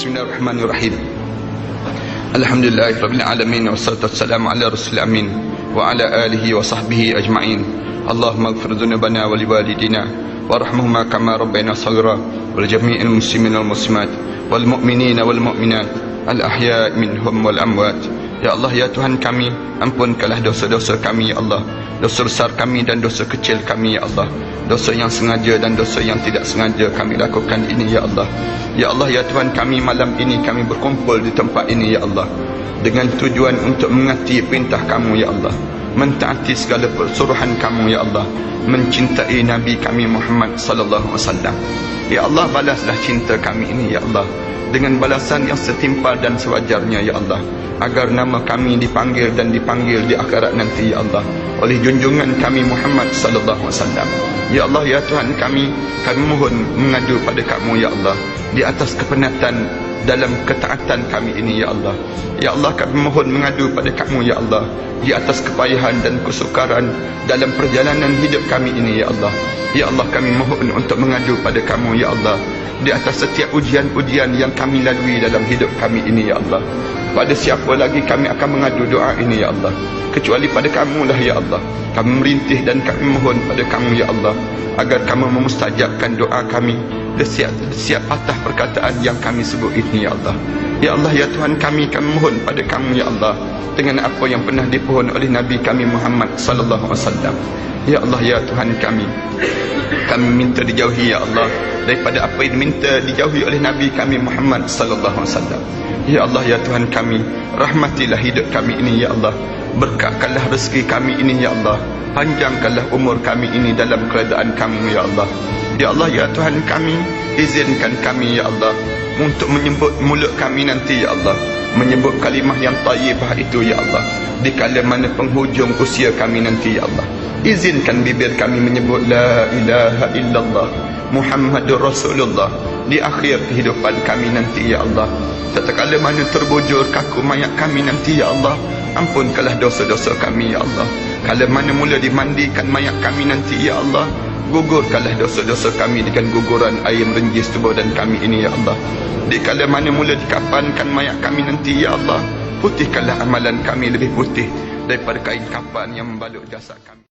Bismillahirrahmanirrahim. Alhamdulillahirabbil alamin wassalatu wassalamu ala rasulil amin wa ala alihi wa sahbihi ajma'in. Allahumma ighfir dhunubana wa liwalidina warhamhuma kama rabbayana shaghira wal jami'il muslimin wal muslimat wal mu'minina wal mu'minat al ahya' minhum wal amwat. Ya Allah ya Tuhan kami, ampunkanlah dosa-dosa kami ya Allah. Dosa besar kami dan dosa kecil kami ya Allah. Dosa yang sengaja dan dosa yang tidak sengaja kami lakukan ini ya Allah. Ya Allah ya Tuhan kami malam ini kami berkumpul di tempat ini ya Allah. Dengan tujuan untuk mengati perintah kamu ya Allah. Mentaati segala persuruhan kamu ya Allah. Mencintai Nabi kami Muhammad sallallahu alaihi wasallam. Ya Allah balaslah cinta kami ini ya Allah. Dengan balasan yang setimpal dan sewajarnya ya Allah. Agar nama kami dipanggil dan dipanggil di akhirat nanti ya Allah. Oleh junjungan kami Muhammad sallallahu alaihi wasallam. Ya Allah ya Tuhan kami kami mohon mengadu pada kamu ya Allah. Di atas kepenatan dalam ketaatan kami ini ya Allah. Ya Allah kami mohon mengadu pada kamu ya Allah di atas kepayahan dan kesukaran dalam perjalanan hidup kami ini ya Allah. Ya Allah kami mohon untuk mengadu pada kamu ya Allah di atas setiap ujian-ujian yang kami lalui dalam hidup kami ini ya Allah. Pada siapa lagi kami akan mengadu doa ini ya Allah? Kecuali pada kamu lah ya Allah. Kami merintih dan kami mohon pada kamu ya Allah agar kamu memustajabkan doa kami siap patah perkataan yang kami sebut ini ya Allah ya Allah ya Tuhan kami kami mohon pada kamu ya Allah dengan apa yang pernah dipohon oleh Nabi kami Muhammad sallallahu alaihi wasallam ya Allah ya Tuhan kami kami minta dijauhi ya Allah daripada apa yang diminta dijauhi oleh Nabi kami Muhammad sallallahu alaihi wasallam. Ya Allah ya Tuhan kami, rahmatilah hidup kami ini ya Allah. Berkatkanlah rezeki kami ini ya Allah. Panjangkanlah umur kami ini dalam keredaan kamu ya Allah. Ya Allah ya Tuhan kami, izinkan kami ya Allah untuk menyebut mulut kami nanti ya Allah. Menyebut kalimah yang tayyibah itu ya Allah. Di kala mana penghujung usia kami nanti ya Allah. Izinkan bibir kami menyebut La ilaha illallah Muhammadur Rasulullah Di akhir kehidupan kami nanti ya Allah Tatkala mana terbujur kaku mayat kami nanti ya Allah Ampunkanlah dosa-dosa kami ya Allah Kala mana mula dimandikan mayat kami nanti ya Allah Gugurkanlah dosa-dosa kami dengan guguran air renjis tubuh dan kami ini ya Allah. Di kala mana mula dikapankan mayat kami nanti ya Allah Putihkanlah amalan kami lebih putih Daripada kain kapan yang membalut jasad kami